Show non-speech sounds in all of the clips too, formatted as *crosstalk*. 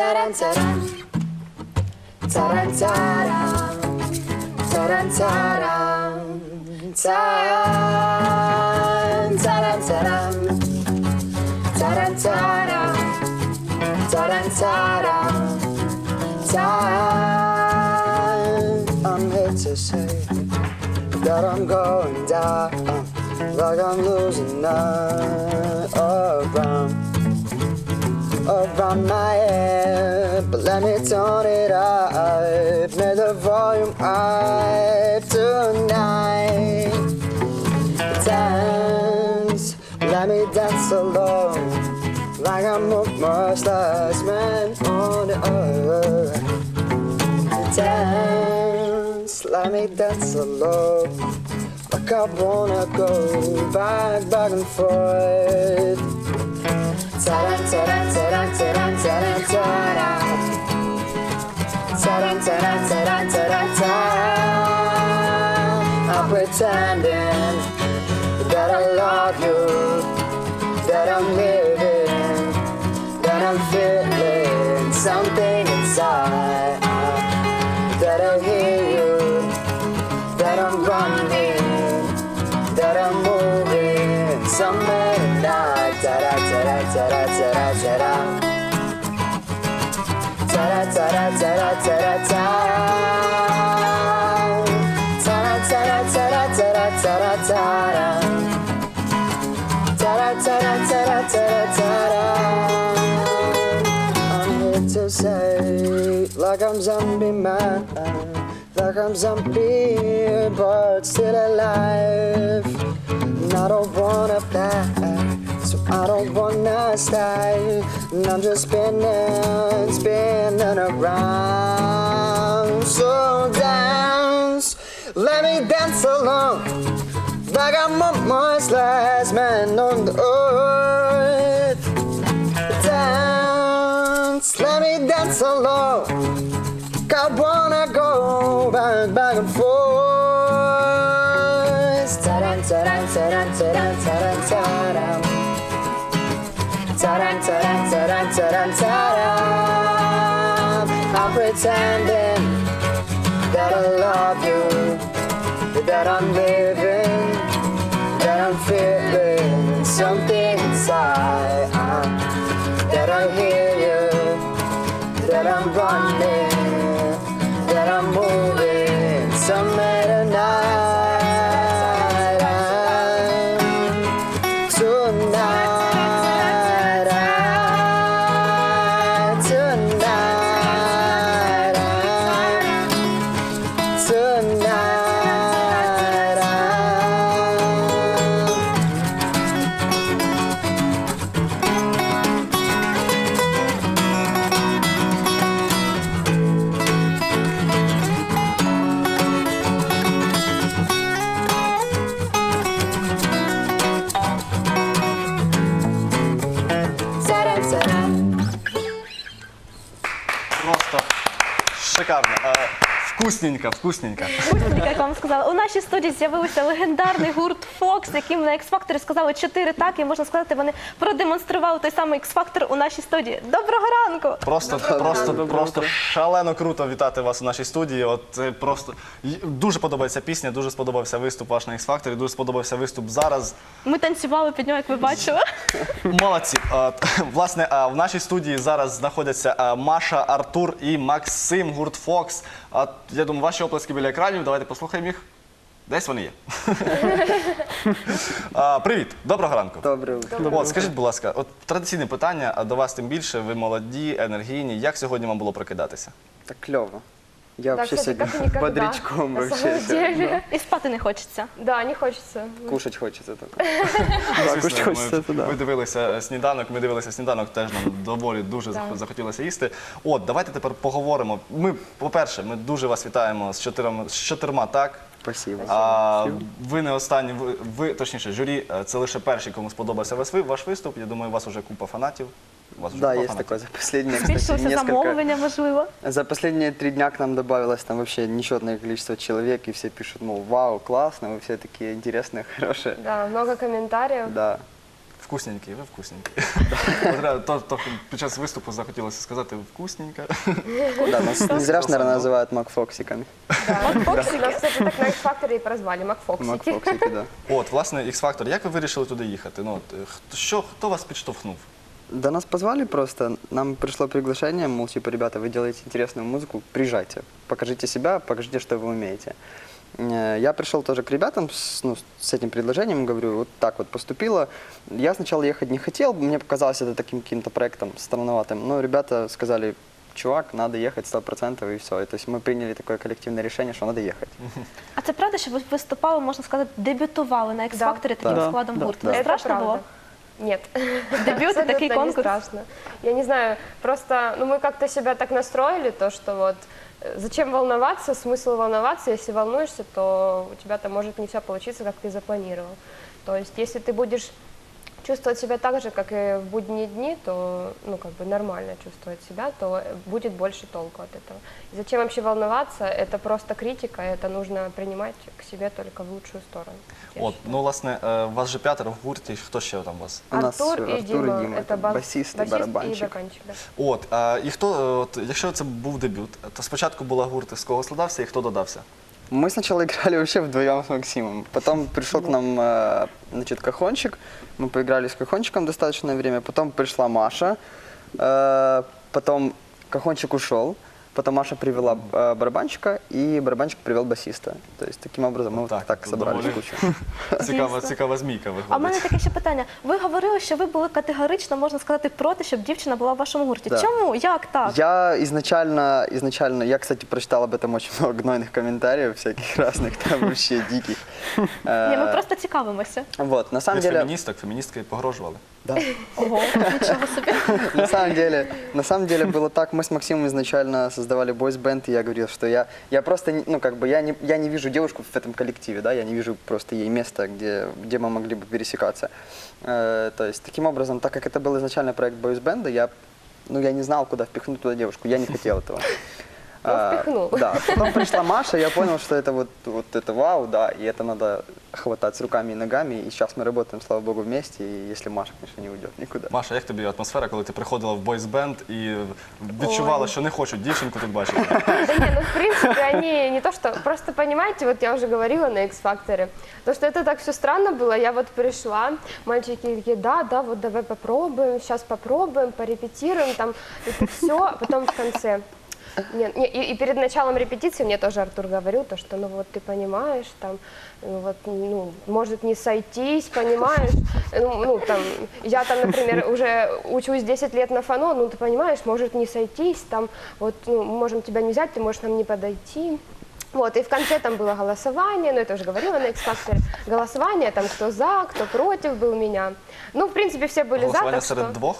Taran taran. Taran taran. Taran taran. Taran taran I'm here to say that I'm going down. Like I'm losing my around around my head. But let me turn it up, make the volume up tonight. Dance, let me dance alone, like I'm a last man on the earth dance, let me dance alone. Like I wanna go back, back and forth. Ta-da, ta-da, like I'm zombie man, like I'm zombie, but still alive. And I don't wanna die, I don't wanna stay. And I'm just spinning, spinning around. So dance, let me dance along, like I'm almost last man on the earth dance, let me dance alone. I wanna go back, back and forth. I'm pretending that I love you, that I'm living, that I'm feeling something inside. Uh, that I hear Вкусненько, вкусненько. Вкусненько, як вам сказала. У нашій студії з'явився легендарний гурт Фокс, яким на X-Factor сказали чотири так, і можна сказати, вони продемонстрували той самий X-Factor у нашій студії. Доброго ранку! Просто, просто, просто шалено круто вітати вас у нашій студії. От це просто й- дуже подобається пісня, дуже сподобався виступ ваш на X-Factor, дуже сподобався виступ зараз. Ми танцювали під нього, як ви бачили. *laughs* Молодці. Е, Власне, е, в нашій студії зараз знаходяться е, Маша, Артур і Максим, гурт Фокс. А Я думаю, ваші оплески біля екранів. Давайте послухаємо їх. Десь вони є. *laughs* А, Привіт, доброго ранку. Добре. От, скажіть, будь ласка, от традиційне питання, а до вас тим більше, ви молоді, енергійні. Як сьогодні вам було прокидатися? Так клево. Я Да, вообще кстати, как никогда, бодрячком на вообще. самом деле. І спати не хочеться. Да, не хочется. Кушать хочется только. Да, *laughs* Звісно, хочется, ми, это да. ви дивилися сніданок, ми дивилися сніданок, теж нам доволі дуже зах- захотілося їсти. От, давайте тепер поговоримо. Ми, по-перше, ми дуже вас вітаємо з чотирма, з чотирма так. Спасибо. А, ви не останні, ви, ви точніше, журі, е, це лише перший, кому сподобався ваш, ви- ваш виступ. Я думаю, у вас уже купа фанатів. У вас вже Да, купа есть фанатів. такое. За последние, кстати, Збільшилося несколько... замовлення, можливо. За последние три дня к нам добавилось там вообще несчетное количество человек, и все пишут, мол, вау, классно, вы все такие интересные, *laughs* хорошие. Да, много комментариев. Да Вкусненький, ви вкусненький. От реально, *laughs* то, то під час виступу захотілося сказати вкусненько. Да, нас не зря, ж, наверное, называют Макфоксиками. *laughs* Нас, кстати, так на X-Factor и прозвали, Макфоксики. Макфоксики, да. *laughs* От, власне, X-Factor, як ви вирішили туди їхати? Ну, от, е, хто, що, хто вас підштовхнув? Да нас позвали просто, нам пришло приглашение, мол, типа, ребята, вы делаете интересную музыку, приезжайте, покажите себя, покажите, что вы умеете. Э, Я пришел тоже к ребятам с, ну, с этим предложением, говорю, вот так вот поступило. Я сначала ехать не хотел, мне показалось это таким каким-то проектом странноватым, но ребята сказали, чувак, надо ехать сто процентов и все. То есть мы приняли такое коллективное решение, что надо ехать. *laughs* А це правда, що ви виступали, можна сказати, дебютували на X-Factor таким Да. складом Да. гурту? Да. Не Это страшно правда. було? Нет. *laughs* Дебют, Абсолютно такой не конкурс. страшно. Я не знаю, просто ну, мы как-то себя так настроили, то, что вот зачем волноваться, смысл волноваться, если волнуешься, то у тебя там может не все получиться, как ты запланировал. То есть, если ты будешь чувствовать себя так же, как и в будние дни, то, ну, как бы нормально чувствовать себя, то э, будет больше толку от этого. И зачем вообще волноваться? Это просто критика, это нужно принимать к себе только в лучшую сторону. я От, считаю. ну, власне, е, вас же п'ятеро в гурті, хто ще там у вас? У нас Артур и Артур и Дима, Дима, это это бас- басист и басист барабанщик. и барабанщик, да. От, а, і хто, е, от, якщо це був дебют, то спочатку була гурт, з кого складався і хто додався? Мы сначала *laughs* играли вообще вдвоем с Максимом. Потом пришел к нам э, значит, Кахончик. Мы поиграли с Кахончиком достаточное время. Потом пришла Маша. Э, потом Кахончик ушел. Потом Маша привела э, барабанщика, и барабанщик привел басиста. То есть таким образом мы вот Так, так, собрались довольно. в кучу. *laughs* Цікава, Дійсно. цікава змійка А в виходить. мене таке ще питання. Ви говорили, що ви були категорично, можна сказати, проти, щоб дівчина була в вашому гурті. Да. Чому? Як так? Я изначально, изначально, я, кстати, прочитал об этом очень много гнойных комментариев, всяких разных, там вообще диких. Ні, ми Э, просто цікавимося. Вот, на самом Від деле... феміністок, феміністки погрожували. Да. Ого, нічого собі. *laughs* На самом деле, на самом деле было так. Мы с Максимом изначально создавали бойс-бенд, и я говорил, что я, я просто, не- ну как бы, я не, я не вижу девушку в этом коллективе, да, я не вижу просто ей места, где, где мы могли бы пересекаться. Э, то есть таким образом, так как это был изначально проект бойс-бенда, я, ну я не знал, куда впихнуть туда девушку, я не хотел этого. Ну, А, впихнул. Да, потом пришла Маша, я понял, что это вот, вот это вау, да, и это надо хватать руками и ногами, и сейчас мы работаем, слава богу, вместе, и если Маша, конечно, не уйдет никуда. Маша, як тобі атмосфера, коли ти приходила в бойсбенд і відчувала, що не хочуть дівчинку тут бачити? *laughs* Да не, ну в принципе они не то что, просто понимаете, вот я уже говорила на X-факторе, то что это так все странно было, я вот пришла, мальчики такие, да, да, вот давай попробуем, сейчас попробуем, порепетируем, там, это все, а потом в конце. Нет, не, и, и перед началом репетиции мне тоже Артур говорил, то, что ну вот ты понимаешь, там, ну, вот, ну, может не сойтись, понимаешь, ну, ну, там, я там, например, *laughs* уже учусь 10 лет на фано, ну, ты понимаешь, может не сойтись, там, вот, ну, можем тебя не взять, ты можешь нам не подойти. Вот, и в конце там было голосование, ну, это уже говорила на X-Factor, голосование, там, кто за, кто против был меня. Ну, в принципе, все были за, Голосування так что...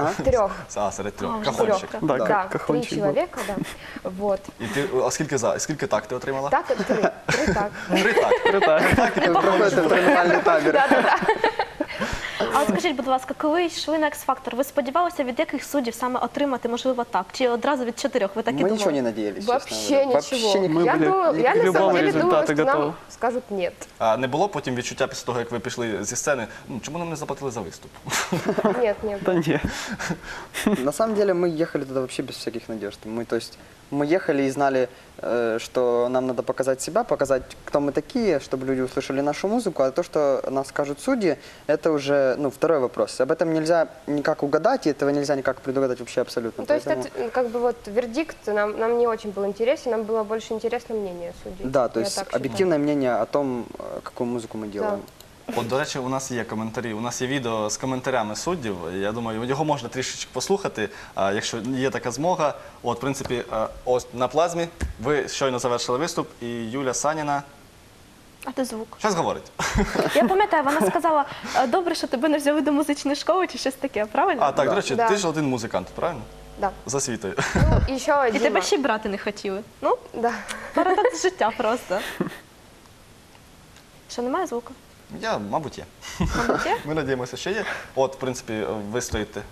*laughs* А, серед трьох. А, Кахончик. трьох. Да, Да, три кахончик человека, да. Вот. І ти, а скільки за? Скільки так ти отримала? Так, три. Три так. Три так. Проходит терминальный табір. А от скажіть, будь ласка, коли йшли на X-Factor, ви сподівалися від яких суддів саме отримати, можливо, так? Чи одразу від чотирьох? Ви так і Мы думали? ничего не надеялись, честно Вообще говоря. ничего. Вообще не- я были думала, я к на любому самом деле думала, результату что нам готовы. скажут нет. А не було потім відчуття після того, як ви пішли зі сцени? Ну, чому нам не заплатили за виступ? Нет, нет. Да нет. На самом деле мы ехали туда вообще без всяких надежд. Мы, то есть, мы ехали и знали, э, что нам надо показать себя, показать, кто мы такие, чтобы люди услышали нашу музыку. А то, что нас скажут судьи, это уже ну, второй вопрос. Об этом нельзя никак угадать, и этого нельзя никак предугадать вообще абсолютно. Ну, то есть Поэтому- это, как бы вот вердикт нам, нам не очень был интересен, нам было больше интересно мнение судей. Да, то Я есть так считаю. объективное мнение о том, э, какую музыку мы делаем. От, до речі, у нас є коментарі. У нас є відео з коментарями суддів. Я думаю, його можна трішечки послухати, а, якщо є така змога. От, в принципі, а, ось на плазмі ви щойно завершили виступ, і Юля Саніна а де звук? щось говорить. *laughs* Я пам'ятаю, вона сказала, «Е, добре, що тебе не взяли до музичної школи чи щось таке, правильно? А так, до речі, Да. ти ж один музикант, правильно? Да. За освітою. Ну, еще І Дима. тебе ще й брати не хотіли. Ну, Да. парадокс життя просто. Що немає звуку? Я, мабуть, є. Мабуть, є? *laughs* Ми надіємося, що є. От, в принципі, ви стоїте.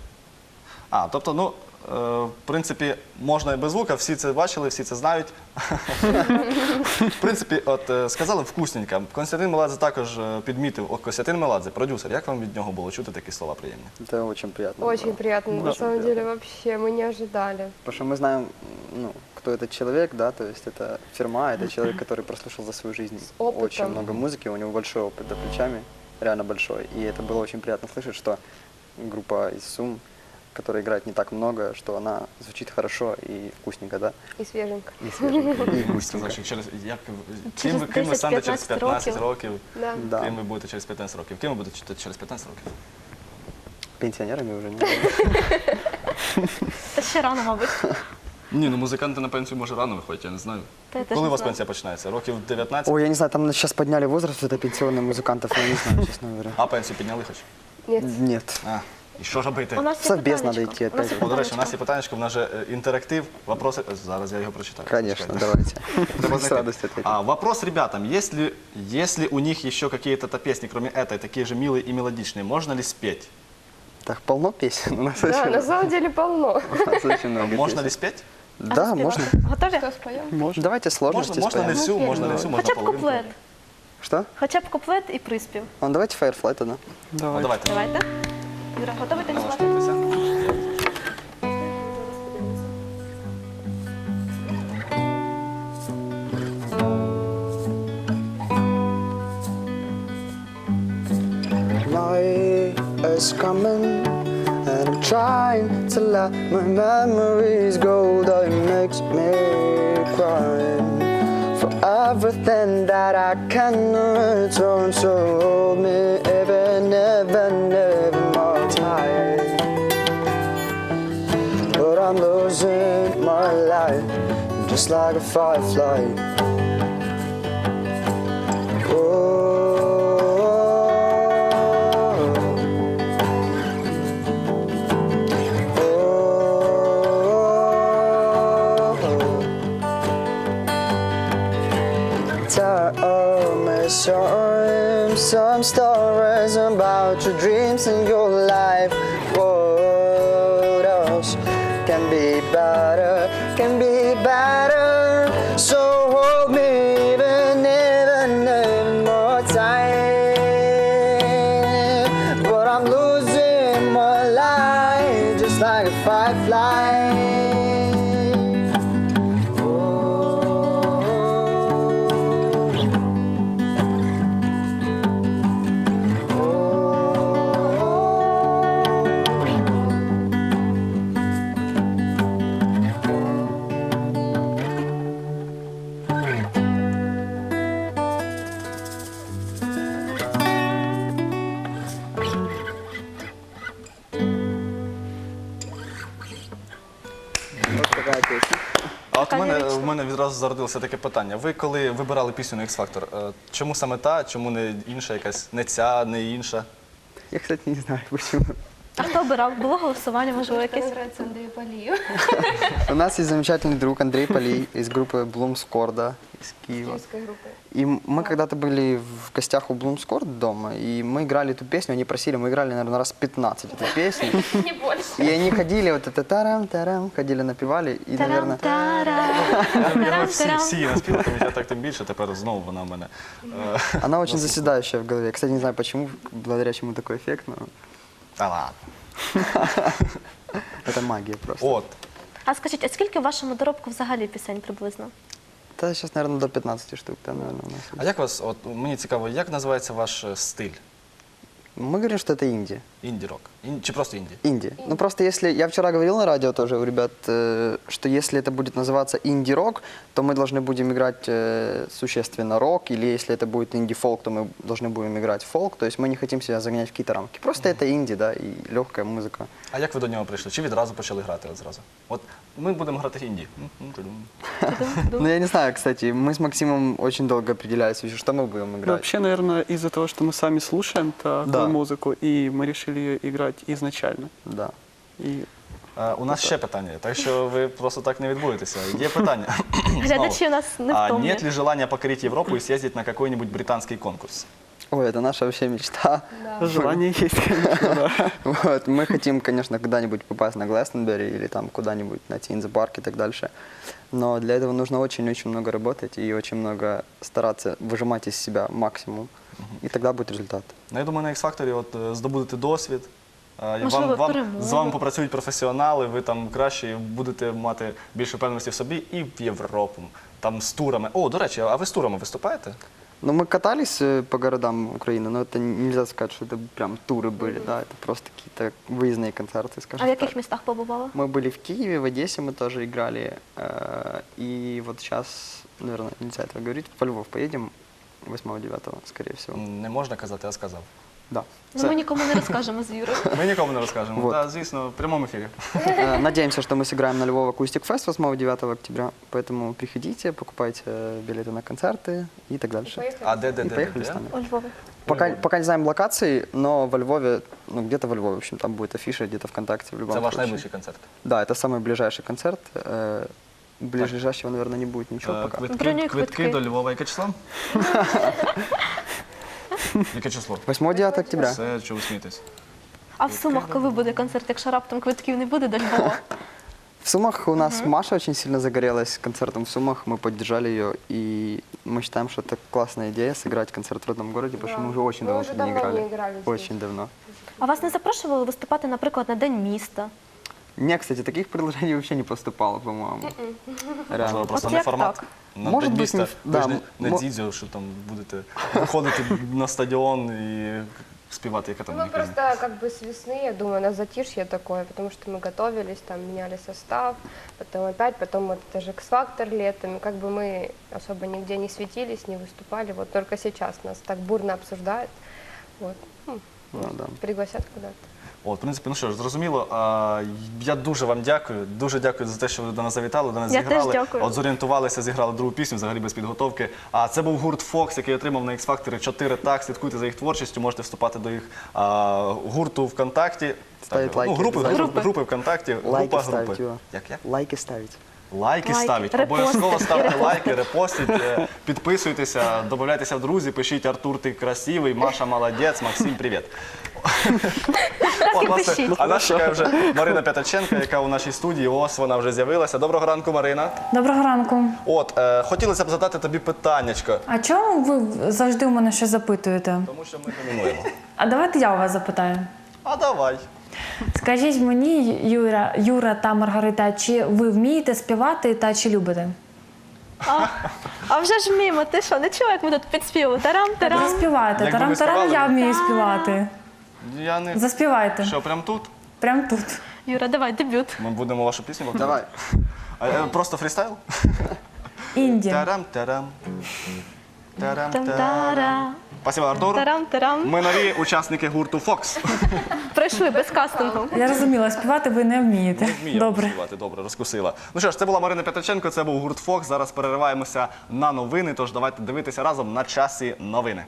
А, тобто, ну, в принципі, можна і без звука, всі це бачили, всі це знають. В принципі, от е, сказали вкусненько. Константин Меладзе також е, підмітив. О, Костянтин Меладзе, продюсер. Як вам від нього було чути такі слова приємні? Это очень приятно. Очень было. приятно, на Очень самом приятно. деле, вообще, мы не ожидали. Потому что мы знаем, ну, кто этот человек, да, то есть это фирма, это человек, который прослушал за свою жизнь опытом. очень много музыки, у него большой опыт за плечами, реально большой. И это было очень приятно слышать, что группа из Сум, которая играет не так много, что она звучит хорошо и вкусненько, да, И свеженько. и свеженько, и вкусненько. Сказав, що через як ви- Через ким ви ким ви станете через 10-15 15 років. років? Да. Да, Ким ви будете через 15 років? Ким ви будете через 15 років? пенсионерами уже не *laughs* Та ще рано, мабуть. Ні, ну музиканти на пенсію може рано виходять, я не знаю. Та я теж Коли не у вас знаю. пенсія починається? Років 19? Ой, я не знаю, там сейчас подняли возраст это пенсионных музыкантов, я не знаю, честно говоря. А пенсію підняли хоч? Нет. Нет. А, і що робити? У нас є Совбез питаннячко. надо йти У нас опять. є О, до речі, у нас питаннячко. є питаннячко, в нас же е, інтерактив. Вопроси. Зараз я його прочитаю. Конечно, Чекайте. давайте. *laughs* Треба С знайти. радостью ответим. А, вопрос ребятам. Если, если у них еще какие-то песни, кроме этой, такие же милые и мелодичные, можно ли спеть? Так, полно песен у нас Да, очень на самом деле полно. у нас очень много Можно ли песен. спеть? А Да, заспівати? можно. Готові? Что споем? Давайте сложности Можно, можно не споем. всю, можно не всю, можно Хоча б половинку. куплет. Что? Хоча б куплет і приспів. Ну, давайте Firefly тогда. Ну, давайте. Давайте. Юра, готовий танцювати? Налаштуйтеся. Night is coming and I'm trying to let my memories go that it makes me cry for everything that I can return so hold me isn't my life just like a firefly oh. Like a firefly. Такая. А от у мене, в мене відразу зародилося таке питання. Ви коли вибирали пісню на X-Factor, е, чому саме та, чому не інша якась, не ця, не інша? Я, кстати, не знаю *laughs* почему. А хто обирав? Було голосування, можливо, якесь? нравится Андрею Полию. У нас есть замечательный друг Андрей Полей из группы Блумскорда из Киева. Киевской группы. И мы когда-то были в гостях у Блумскорд дома, и мы играли эту песню, они просили, мы играли, наверное, раз 15 эту песню. Не больше. И они ходили, вот это тарам-тарам, ходили, напевали, и, наверное, Я всі, Тарам-тарам. всі наспівали, я так тим більше, тепер знову вона в мене. е, она очень заседающая в голове. Кстати, не знаю почему, благодаря чему такой эффект, но Та ладно. *laughs* Це магія просто. От. А скажіть, а скільки в вашому доробку взагалі пісень приблизно? Та зараз, мабуть, до 15 штук, Та, наверное, у нас. А як вас, от мені цікаво, як називається ваш е, стиль? Мы говорим, что это инди. Інді-рок? Ін- Чи просто інді? Инди. Ну просто если я вчера говорил на радио тоже у ребят, э, что если это будет называться инди-рок, то мы должны будем играть э, существенно рок, или если это будет инди-фолк, то мы должны будем играть фолк. То есть мы не хотим себя загонять в какие-то рамки. Просто это инди, да, и легкая музыка. А як ви до нього прийшли? Чи відразу почали грати от зразу? От ми будемо грати інді. М, м, Ну я не знаю, кстати, мы с Максимом очень долго определялись, вообще, что мы будем Ну, играть. вообще, наверное, из-за того, что мы сами слушаем такую Да. музыку, и мы решили ее играть изначально. Да. И Е, У нас ще питання, так що ви просто так не відбудетеся. Є питання. Глядачі у нас не А втомлені. нет ли желания покорить Европу и съездить на какой-нибудь британский конкурс? Ой, это наша вообще мечта. Желание *laughs* есть, конечно, да. *laughs* Вот, мы хотим, конечно, когда-нибудь попасть на Гластенберри или там куда-нибудь на Тинзе парк и так дальше. Но для этого нужно очень-очень много работать и очень много стараться выжимать из себя максимум. И тогда будет результат. Ну, я думаю, на X-Factor от е, здобудете досвід. е, і Можливо, вам, вам, перемоги. з вами попрацюють професіонали, ви там краще будете мати більше впевненості в собі і в Європу. Там з турами. О, до речі, а ви з турами виступаєте? Ну, мы катались э, по городам Украины, но это нельзя сказать, что это прям туры были, да, это просто какие-то выездные концерты, скажем А в яких так. містах побувала? Мы были в Киеве, в Одессе мы тоже играли, э, и вот сейчас, наверное, нельзя этого говорить, во Львов поедем 8-9, скорее всего. М, Не можна казати, я сказав. Да. Ну, ми нікому не розкажемо з Юрою. Ми нікому не розкажемо. Вот. Так, звісно, в прямому ефірі. Э, Надеемся, что мы сыграем на Львов Акустик Фест 8-9 октября, поэтому приходите, покупайте билеты на концерты и так дальше. Поехали. А де, де, И де, де, поехали де? с нами. У Львові. Пока, пока не знаем локации, но во Львове, ну где-то во Львове, в общем, там будет афиша где-то ВКонтакте в любом Це ваш случае. найближчий концерт. Да, это самый ближайший концерт. Э, Ближайшего, наверное, не будет ничего Е, пока. Квитки, Бронюй квитки квитки. до Львова. Яке число? *laughs* Яке число? 8-9 октября. Все, що ви смієтесь? А в Сумах коли буде концерт, якщо раптом квитків не буде до Львова? В Сумах у нас Маша очень сильно загорелась концертом в Сумах, мы поддержали ее, и мы считаем, что это классная идея сыграть концерт в родном городе, потому что Да. мы уже очень Мы давно уже туда не давно играли. не играли здесь. Очень давно. А вас не запрошували виступати, наприклад, на День міста? Мне, кстати, таких предложений вообще не поступало, по-моему. Можливо, Реально. просто От не як формат. так? На Може День бути, міста. не- Ви да, ж не, не мо- дідзьо, що там будете виходити на стадіон і співати, яка там Ну, мы яка- просто как бы с весны, я думаю, на затишье такое, потому что мы готовились, там меняли состав, потом опять, потом вот это же X-Factor летом, и как бы мы особо нигде не светились, не выступали, вот только сейчас нас так бурно обсуждают, вот, ну, Ну, да. пригласят куда-то. От, в принципі, ну що ж, зрозуміло. А, я дуже вам дякую. Дуже дякую за те, що ви до нас завітали, до нас Я теж зіграли. дякую. От зорієнтувалися, зіграли другу пісню, взагалі без підготовки. А це був гурт Фокс, який отримав на X-Factor 4 так. Слідкуйте за їх творчістю, можете вступати до їх а, гурту ВКонтакті. Ставить Так, лайки ну, групи, обов'язково. групи, групи ВКонтакті, Лайки група ставить, групи. Юра. Як як? Лайки ставить. Лайки, Лайки, ставіть, репости, обов'язково ставте лайки, репостіть, е, підписуйтеся, додавайтеся в друзі, пишіть Артур, ти красивий, Маша молодець, Максим, привіт. От, власне, пишіть. А нас чекає вже Марина П'ятаченка, яка у нашій студії. Ось вона вже з'явилася. Доброго ранку, Марина. Доброго ранку. От, е, хотілося б задати тобі питаннячко, А чому ви завжди у мене щось запитуєте? тому що ми домінуємо. А давайте я у вас запитаю. А давай. Скажіть мені, Юра, Юра та Маргарита, чи ви вмієте співати та чи любите? А, а вже ж мімо, ти що, не чула, як ми тут підспівали? Тарам, тарам. Заспівайте. Якби Тарам ви тарам співали, я вмію співати. Я не Заспівайте. що, прям тут? Прям тут. Юра, давай, дебют. Ми будемо вашу пісню Давай. А, е, Просто фрістайл? Інді. Тарам, тарам. Тарам, тарам. Там-тара, Спасибо, Артур. тарам, тарам. Ми нові учасники гурту Фокс. *laughs* Прийшли без кастингу. Я розуміла, співати ви не вмієте. Вміємо Добре. співати, добре, розкусила. Ну що ж, це була Марина Петриченко, це був гурт Фокс. Зараз перериваємося на новини. Тож давайте дивитися разом на часі новини.